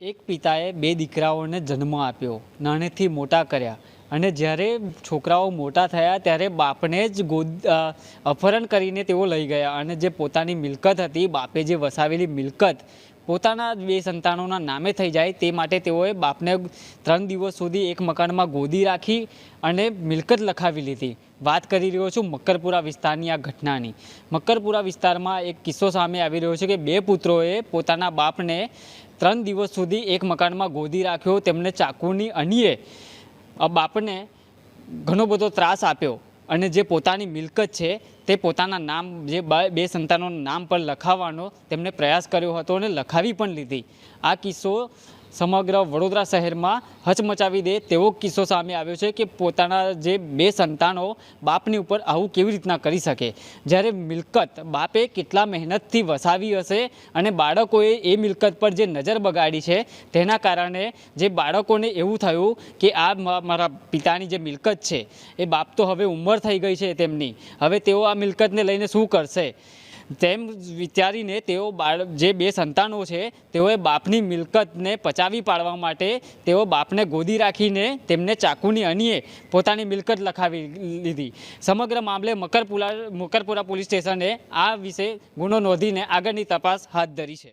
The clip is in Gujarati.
એક પિતાએ બે દીકરાઓને જન્મ આપ્યો નાનેથી મોટા કર્યા. અને જ્યારે છોકરાઓ મોટા થયા ત્યારે બાપને જ ગોદ અપહરણ કરીને તેઓ લઈ ગયા. અને જે પોતાની મિલકત હતી, બાપે જે વસાવેલી મિલકત, પોતાના બે સંતાનોના નામે થઈ જાય તે માટે તેઓએ બાપને ત્રણ દિવસ સુધી એક મકાનમાં ગોદી રાખી અને મિલકત લખાવી લીધી. વાત કરી રહ્યો છું મકરપુરા વિસ્તારની આ ઘટનાની. મકરપુરા વિસ્તારમાં એક કિસ્સો સામે આવી રહ્યો છે કે બે પુત્રોએ પોતાના બાપને ત્રણ દિવસ સુધી એક મકાનમાં ગોદી રાખ્યો, તેમને ચાકુની અણીએ બાપને ઘણો બધો ત્રાસ આપ્યો અને જે પોતાની મિલકત છે, તે પોતાના નામ, જે બે સંતાનોના નામ પર લખાવવાનો તેમણે પ્રયાસ કર્યો હતો અને લખાવી પણ લીધી. આ કિસ્સો સમગ્ર વડોદરા શહેરમાં હચમચાવી દે તેવો કિસ્સો સામે આવ્યો છે કે પોતાના જે બે સંતાનો બાપની ઉપર આવું કેવી રીતના કરી શકે? જ્યારે મિલકત બાપે કેટલા મહેનતથી વસાવી હશે અને બાળકોએ એ મિલકત પર જે નજર બગાડી છે તેના કારણે જે બાળકોને એવું થયું કે આ મારા પિતાની જે મિલકત છે એ બાપ તો હવે ઉંમર થઈ ગઈ છે તેમની. હવે તેઓ આ મિલકતને લઈને શું કરશે? તેમ વિચારીને તેઓ બાળ જે બે સંતાનો છે, તેઓએ બાપની મિલકતને પચાવી પાડવા માટે તેઓ બાપને ગોદી રાખીને તેમને ચાકુની અણીએ પોતાની મિલકત લખાવી લીધી. સમગ્ર મામલે મકરપુરા મકરપુરા પોલીસ સ્ટેશને આ વિશે ગુનો નોંધીને આગળની તપાસ હાથ ધરી છે.